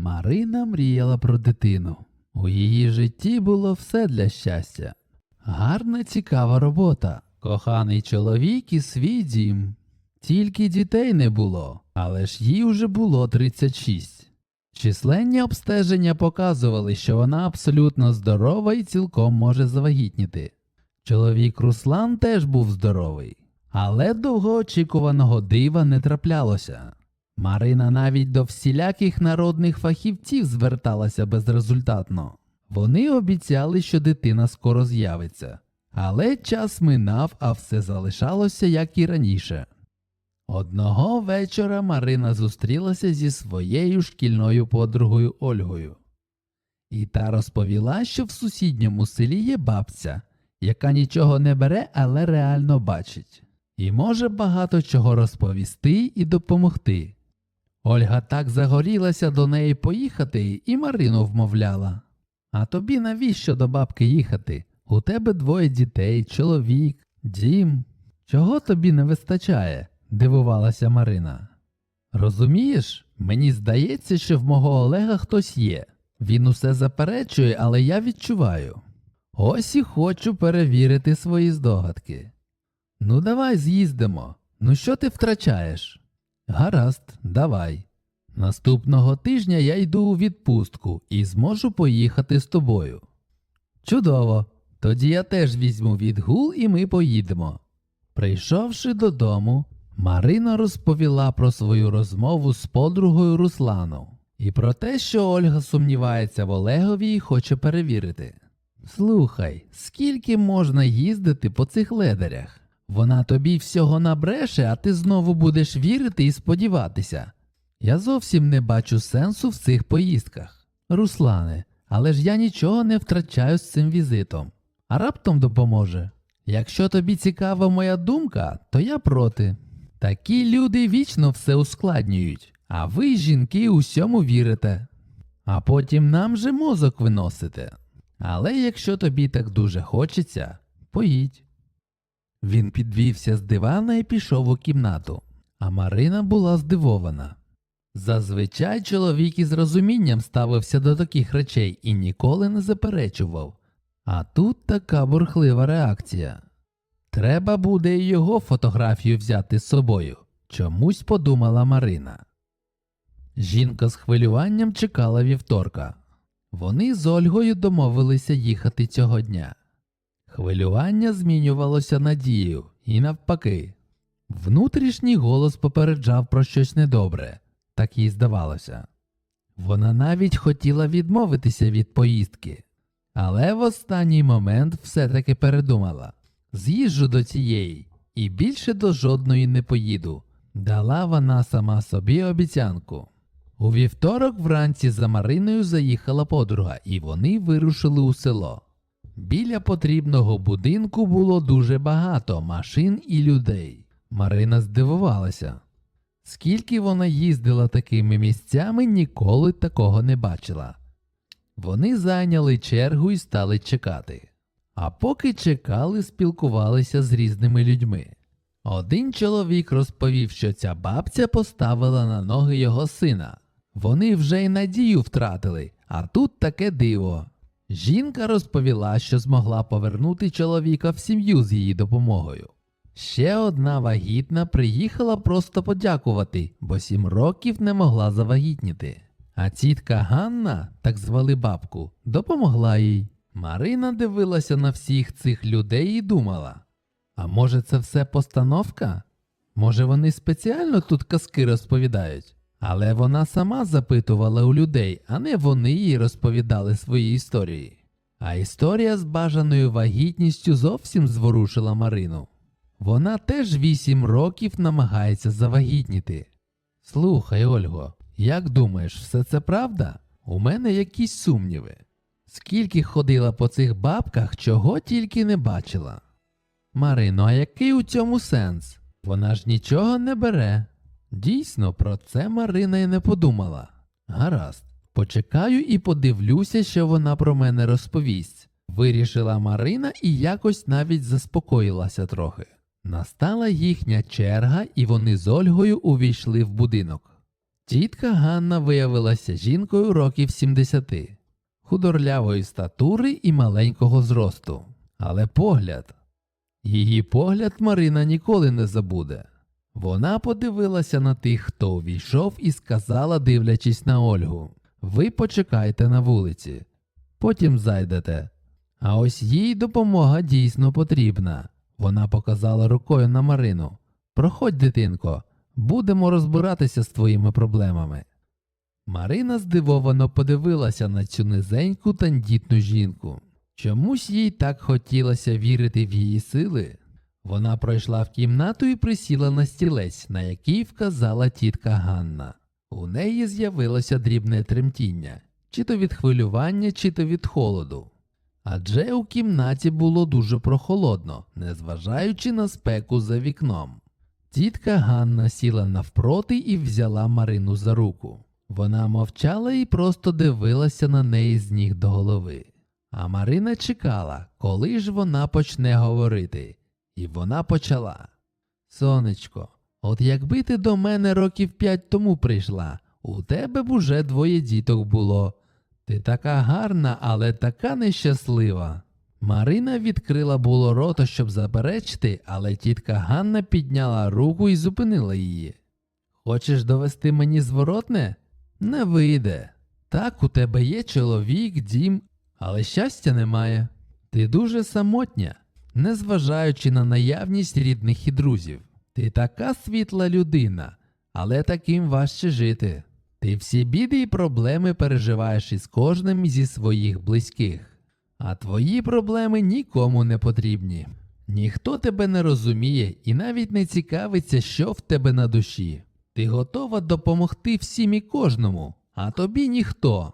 Марина мріяла про дитину. У її житті було все для щастя. Гарна, цікава робота, коханий чоловік і свій дім. Тільки дітей не було, але ж їй уже було 36. Численні обстеження показували, що вона абсолютно здорова і цілком може завагітніти. Чоловік Руслан теж був здоровий, але довгоочікуваного дива не траплялося. Марина навіть до всіляких народних фахівців зверталася безрезультатно. Вони обіцяли, що дитина скоро з'явиться. Але час минав, а все залишалося як і раніше. Одного вечора Марина зустрілася зі своєю шкільною подругою Ольгою. І та розповіла, що в сусідньому селі є бабця, яка нічого не бере, але реально бачить, і може багато чого розповісти і допомогти. Ольга так загорілася до неї поїхати і Марину вмовляла. А тобі навіщо до бабки їхати? У тебе двоє дітей, чоловік, дім. Чого тобі не вистачає? дивувалася Марина. Розумієш, мені здається, що в мого Олега хтось є. Він усе заперечує, але я відчуваю. Ось і хочу перевірити свої здогадки. Ну, давай з'їздимо. Ну що ти втрачаєш? Гаразд, давай. Наступного тижня я йду у відпустку і зможу поїхати з тобою. Чудово. Тоді я теж візьму відгул і ми поїдемо. Прийшовши додому, Марина розповіла про свою розмову з подругою Русланом і про те, що Ольга сумнівається в Олегові і хоче перевірити. Слухай, скільки можна їздити по цих ледарях? Вона тобі всього набреше, а ти знову будеш вірити і сподіватися. Я зовсім не бачу сенсу в цих поїздках. Руслане, але ж я нічого не втрачаю з цим візитом, а раптом допоможе. Якщо тобі цікава моя думка, то я проти. Такі люди вічно все ускладнюють, а ви, жінки, усьому вірите. А потім нам же мозок виносите. Але якщо тобі так дуже хочеться, поїдь. Він підвівся з дивана і пішов у кімнату, а Марина була здивована. Зазвичай чоловік із розумінням ставився до таких речей і ніколи не заперечував. А тут така бурхлива реакція. Треба буде і його фотографію взяти з собою, чомусь подумала Марина. Жінка з хвилюванням чекала вівторка. Вони з Ольгою домовилися їхати цього дня. Хвилювання змінювалося надією і навпаки. Внутрішній голос попереджав про щось недобре, так їй здавалося. Вона навіть хотіла відмовитися від поїздки, але в останній момент все-таки передумала з'їжджу до цієї і більше до жодної не поїду. Дала вона сама собі обіцянку. У вівторок вранці за Мариною заїхала подруга, і вони вирушили у село. Біля потрібного будинку було дуже багато машин і людей. Марина здивувалася. Скільки вона їздила такими місцями, ніколи такого не бачила. Вони зайняли чергу і стали чекати. А поки чекали, спілкувалися з різними людьми. Один чоловік розповів, що ця бабця поставила на ноги його сина. Вони вже й надію втратили, а тут таке диво. Жінка розповіла, що змогла повернути чоловіка в сім'ю з її допомогою. Ще одна вагітна приїхала просто подякувати, бо сім років не могла завагітніти. А тітка Ганна, так звали бабку, допомогла їй. Марина дивилася на всіх цих людей і думала: а може це все постановка? Може вони спеціально тут казки розповідають? Але вона сама запитувала у людей, а не вони їй розповідали свої історії. А історія з бажаною вагітністю зовсім зворушила Марину. Вона теж вісім років намагається завагітніти. Слухай, Ольго, як думаєш, все це правда? У мене якісь сумніви. Скільки ходила по цих бабках, чого тільки не бачила. Марино, а який у цьому сенс? Вона ж нічого не бере. Дійсно, про це Марина й не подумала. Гаразд, почекаю і подивлюся, що вона про мене розповість. Вирішила Марина і якось навіть заспокоїлася трохи. Настала їхня черга, і вони з Ольгою увійшли в будинок. Тітка Ганна виявилася жінкою років 70, худорлявої статури і маленького зросту. Але погляд. Її погляд Марина ніколи не забуде. Вона подивилася на тих, хто увійшов, і сказала, дивлячись на Ольгу: Ви почекайте на вулиці, потім зайдете. А ось їй допомога дійсно потрібна. Вона показала рукою на Марину. Проходь, дитинко, будемо розбиратися з твоїми проблемами. Марина здивовано подивилася на цю низеньку тендітну жінку. Чомусь їй так хотілося вірити в її сили. Вона пройшла в кімнату і присіла на стілець, на який вказала тітка Ганна. У неї з'явилося дрібне тремтіння, чи то від хвилювання, чи то від холоду. Адже у кімнаті було дуже прохолодно, незважаючи на спеку за вікном. Тітка Ганна сіла навпроти і взяла Марину за руку. Вона мовчала і просто дивилася на неї з ніг до голови. А Марина чекала, коли ж вона почне говорити. І вона почала. Сонечко, от якби ти до мене років п'ять тому прийшла, у тебе б уже двоє діток було. Ти така гарна, але така нещаслива. Марина відкрила було рота, щоб заперечити, але тітка Ганна підняла руку і зупинила її. Хочеш довести мені зворотне? Не вийде. Так, у тебе є чоловік, дім, але щастя немає. Ти дуже самотня, незважаючи на наявність рідних і друзів. Ти така світла людина, але таким важче жити. Ти всі біди і проблеми переживаєш із кожним зі своїх близьких, а твої проблеми нікому не потрібні. Ніхто тебе не розуміє і навіть не цікавиться, що в тебе на душі. Ти готова допомогти всім і кожному, а тобі ніхто.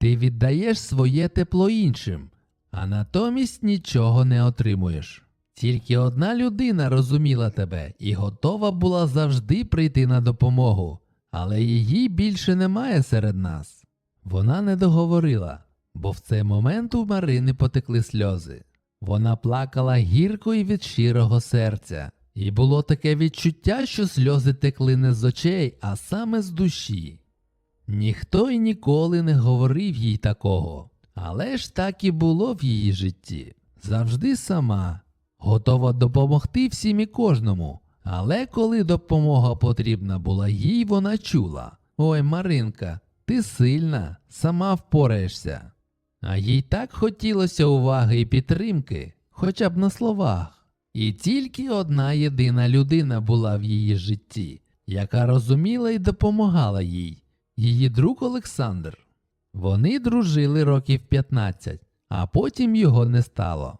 Ти віддаєш своє тепло іншим, а натомість нічого не отримуєш. Тільки одна людина розуміла тебе і готова була завжди прийти на допомогу, але її більше немає серед нас. Вона не договорила, бо в цей момент у Марини потекли сльози. Вона плакала гірко і від щирого серця, і було таке відчуття, що сльози текли не з очей, а саме з душі. Ніхто й ніколи не говорив їй такого, але ж так і було в її житті. Завжди сама, готова допомогти всім і кожному. Але коли допомога потрібна була їй, вона чула Ой, Маринка, ти сильна, сама впораєшся. А їй так хотілося уваги і підтримки, хоча б на словах. І тільки одна єдина людина була в її житті, яка розуміла і допомагала їй її друг Олександр. Вони дружили років 15, а потім його не стало.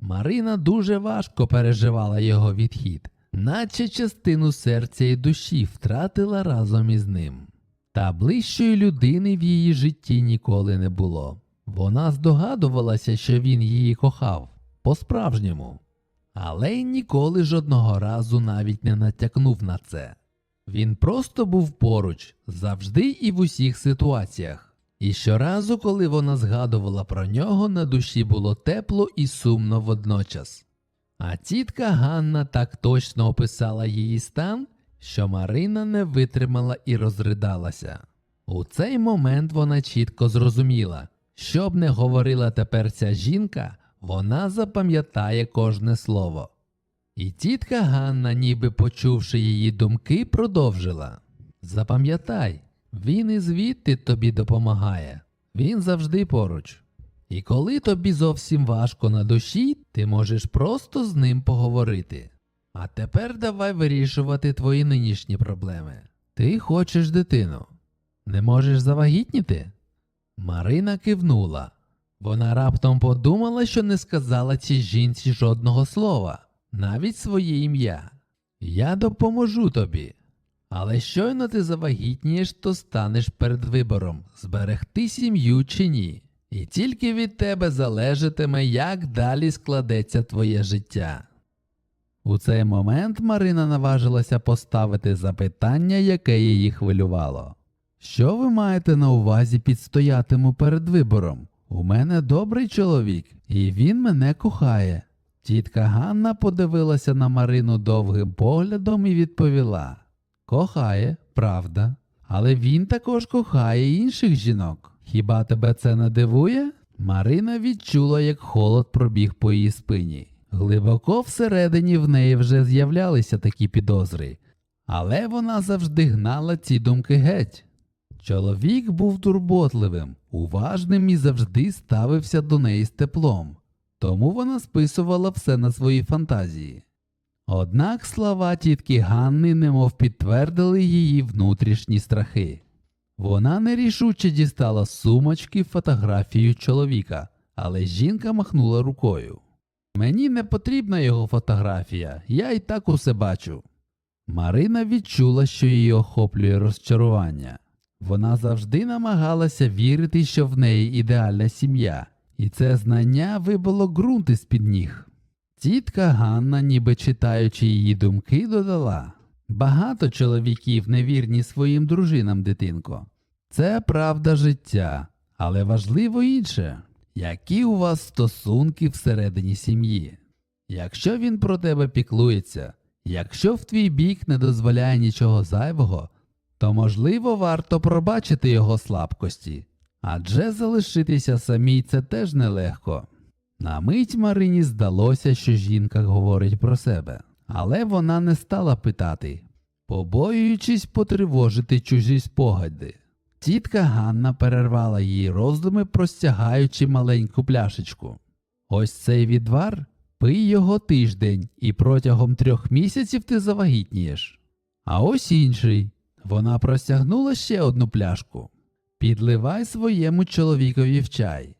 Марина дуже важко переживала його відхід, наче частину серця і душі втратила разом із ним. Та ближчої людини в її житті ніколи не було. Вона здогадувалася, що він її кохав по-справжньому, але й ніколи жодного разу навіть не натякнув на це. Він просто був поруч, завжди і в усіх ситуаціях. І щоразу, коли вона згадувала про нього, на душі було тепло і сумно водночас. А тітка Ганна так точно описала її стан, що Марина не витримала і розридалася. У цей момент вона чітко зрозуміла, що б не говорила тепер ця жінка, вона запам'ятає кожне слово. І тітка Ганна, ніби почувши її думки, продовжила Запам'ятай, він і звідти тобі допомагає, він завжди поруч. І коли тобі зовсім важко на душі, ти можеш просто з ним поговорити. А тепер давай вирішувати твої нинішні проблеми. Ти хочеш дитину. Не можеш завагітніти? Марина кивнула. Вона раптом подумала, що не сказала цій жінці жодного слова, навіть своє ім'я. Я допоможу тобі. Але щойно ти завагітнієш, то станеш перед вибором зберегти сім'ю чи ні. І тільки від тебе залежатиме, як далі складеться твоє життя. У цей момент Марина наважилася поставити запитання, яке її хвилювало. Що ви маєте на увазі підстоятиму перед вибором? У мене добрий чоловік, і він мене кохає. Тітка Ганна подивилася на Марину довгим поглядом і відповіла Кохає, правда, але він також кохає інших жінок. Хіба тебе це не дивує? Марина відчула, як холод пробіг по її спині. Глибоко всередині в неї вже з'являлися такі підозри, але вона завжди гнала ці думки геть. Чоловік був турботливим, уважним і завжди ставився до неї з теплом, тому вона списувала все на свої фантазії. Однак слова тітки Ганни немов підтвердили її внутрішні страхи. Вона нерішуче дістала з сумочки фотографію чоловіка, але жінка махнула рукою. Мені не потрібна його фотографія, я і так усе бачу. Марина відчула, що її охоплює розчарування. Вона завжди намагалася вірити, що в неї ідеальна сім'я, і це знання вибило ґрунт із під ніг. Тітка Ганна, ніби читаючи її думки, додала Багато чоловіків невірні своїм дружинам, дитинко. Це правда життя, але важливо інше, які у вас стосунки всередині сім'ї. Якщо він про тебе піклується, якщо в твій бік не дозволяє нічого зайвого, то можливо варто пробачити його слабкості, адже залишитися самій це теж нелегко. На мить Марині здалося, що жінка говорить про себе, але вона не стала питати, побоюючись потривожити чужі спогади. Тітка Ганна перервала її роздуми, простягаючи маленьку пляшечку. Ось цей відвар пий його тиждень, і протягом трьох місяців ти завагітнієш. А ось інший. Вона простягнула ще одну пляшку. Підливай своєму чоловікові в чай.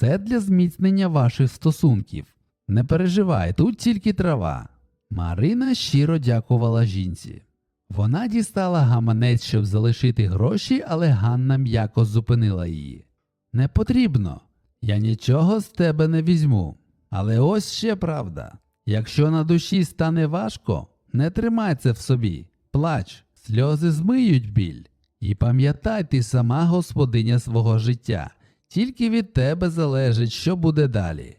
Це для зміцнення ваших стосунків. Не переживай, тут тільки трава. Марина щиро дякувала жінці. Вона дістала гаманець, щоб залишити гроші, але Ганна м'яко зупинила її. Не потрібно. Я нічого з тебе не візьму. Але ось ще правда. Якщо на душі стане важко, не тримай це в собі, плач, сльози змиють біль. І пам'ятай, ти сама господиня свого життя, тільки від тебе залежить, що буде далі.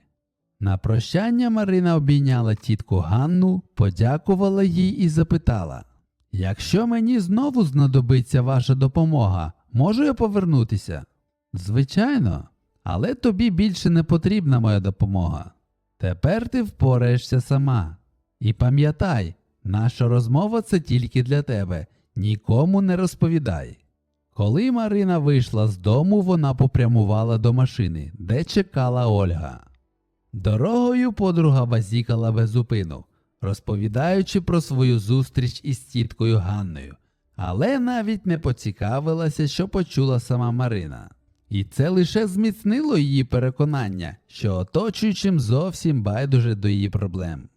На прощання Марина обійняла тітку Ганну, подякувала їй і запитала Якщо мені знову знадобиться ваша допомога, можу я повернутися? Звичайно, але тобі більше не потрібна моя допомога. Тепер ти впораєшся сама. І пам'ятай, наша розмова це тільки для тебе, нікому не розповідай. Коли Марина вийшла з дому, вона попрямувала до машини, де чекала Ольга. Дорогою подруга базікала без зупину, розповідаючи про свою зустріч із тіткою Ганною, але навіть не поцікавилася, що почула сама Марина. І це лише зміцнило її переконання, що оточуючим зовсім байдуже до її проблем.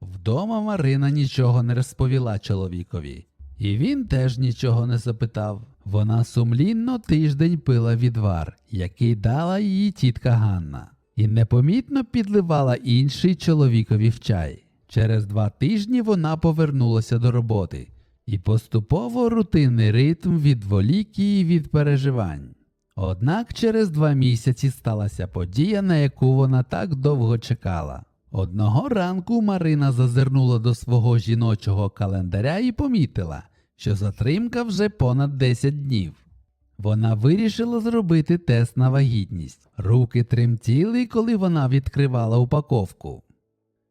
Вдома Марина нічого не розповіла чоловікові, і він теж нічого не запитав. Вона сумлінно тиждень пила відвар, який дала її тітка Ганна, і непомітно підливала інший чоловікові в чай. Через два тижні вона повернулася до роботи, і поступово рутинний ритм відволік її від переживань. Однак через два місяці сталася подія, на яку вона так довго чекала. Одного ранку Марина зазирнула до свого жіночого календаря і помітила, що затримка вже понад 10 днів. Вона вирішила зробити тест на вагітність. Руки тремтіли, коли вона відкривала упаковку.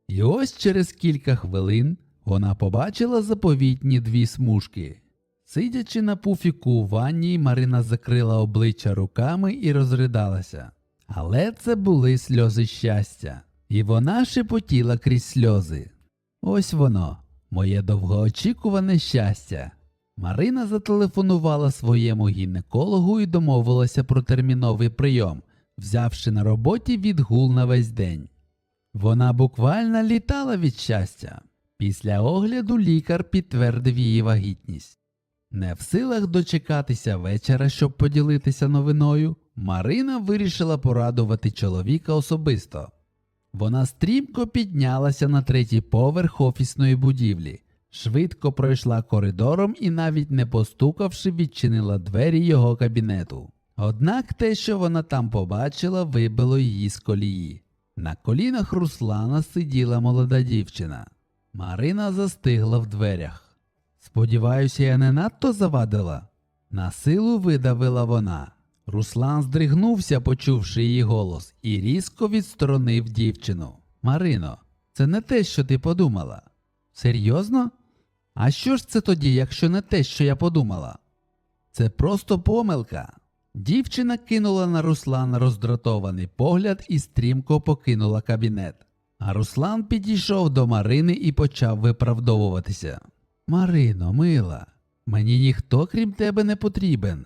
І ось через кілька хвилин вона побачила заповітні дві смужки. Сидячи на пуфіку у ванні, Марина закрила обличчя руками і розридалася. Але це були сльози щастя, і вона шепотіла крізь сльози. Ось воно, моє довгоочікуване щастя. Марина зателефонувала своєму гінекологу і домовилася про терміновий прийом, взявши на роботі відгул на весь день. Вона буквально літала від щастя. Після огляду лікар підтвердив її вагітність. Не в силах дочекатися вечора, щоб поділитися новиною, Марина вирішила порадувати чоловіка особисто. Вона стрімко піднялася на третій поверх офісної будівлі, швидко пройшла коридором і, навіть не постукавши, відчинила двері його кабінету. Однак те, що вона там побачила, вибило її з колії. На колінах Руслана сиділа молода дівчина. Марина застигла в дверях. Сподіваюся, я не надто завадила. На силу видавила вона. Руслан здригнувся, почувши її голос, і різко відсторонив дівчину. Марино, це не те, що ти подумала. Серйозно? А що ж це тоді, якщо не те, що я подумала? Це просто помилка. Дівчина кинула на Руслана роздратований погляд і стрімко покинула кабінет. А Руслан підійшов до Марини і почав виправдовуватися. Марино, мила, мені ніхто крім тебе не потрібен.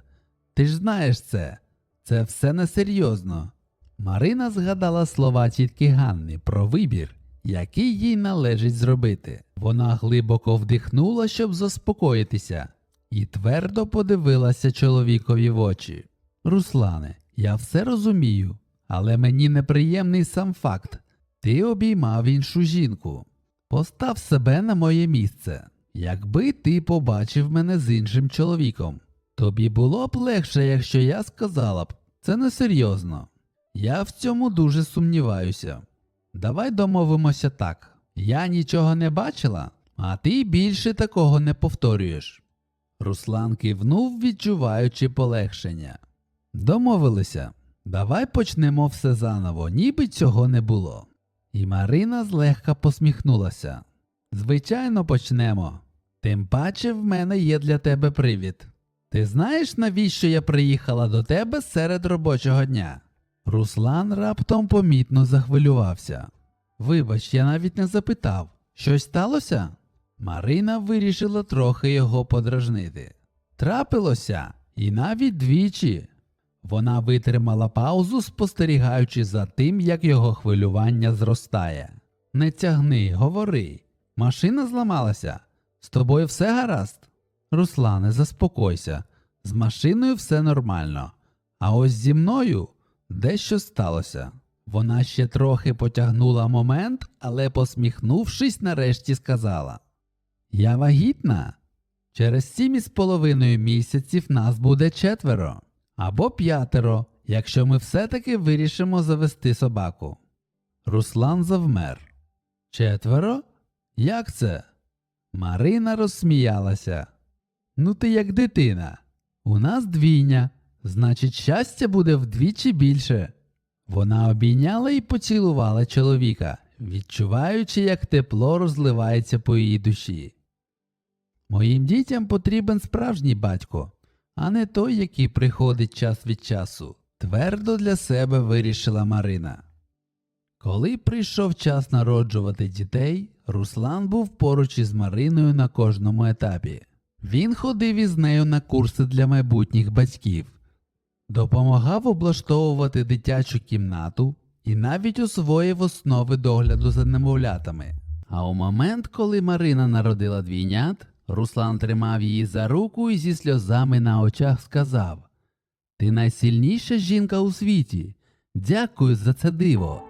Ти ж знаєш це. Це все несерйозно. Марина згадала слова тітки Ганни про вибір, який їй належить зробити. Вона глибоко вдихнула, щоб заспокоїтися, і твердо подивилася чоловікові в очі. Руслане, я все розумію, але мені неприємний сам факт. Ти обіймав іншу жінку. Постав себе на моє місце. Якби ти побачив мене з іншим чоловіком, тобі було б легше, якщо я сказала б, це несерйозно. Я в цьому дуже сумніваюся. Давай домовимося так. Я нічого не бачила, а ти більше такого не повторюєш. Руслан кивнув, відчуваючи полегшення. Домовилися. Давай почнемо все заново, ніби цього не було. І Марина злегка посміхнулася. Звичайно, почнемо. Тим паче в мене є для тебе привід. Ти знаєш, навіщо я приїхала до тебе серед робочого дня? Руслан раптом помітно захвилювався. Вибач, я навіть не запитав, щось сталося? Марина вирішила трохи його подражнити. Трапилося, і навіть двічі. Вона витримала паузу, спостерігаючи за тим, як його хвилювання зростає. Не тягни, говори. Машина зламалася. З тобою все гаразд? Руслане, заспокойся. З машиною все нормально. А ось зі мною дещо сталося. Вона ще трохи потягнула момент, але, посміхнувшись, нарешті сказала: Я вагітна. Через сім із половиною місяців нас буде четверо або п'ятеро, якщо ми все-таки вирішимо завести собаку. Руслан завмер. Четверо? Як це? Марина розсміялася. Ну ти як дитина. У нас двійня, значить, щастя буде вдвічі більше. Вона обійняла і поцілувала чоловіка, відчуваючи, як тепло розливається по її душі. Моїм дітям потрібен справжній батько, а не той, який приходить час від часу, твердо для себе вирішила Марина. Коли прийшов час народжувати дітей, Руслан був поруч із Мариною на кожному етапі. Він ходив із нею на курси для майбутніх батьків, допомагав облаштовувати дитячу кімнату і навіть освоїв основи догляду за немовлятами. А у момент, коли Марина народила двійнят, Руслан тримав її за руку і зі сльозами на очах сказав: Ти найсильніша жінка у світі. Дякую за це диво.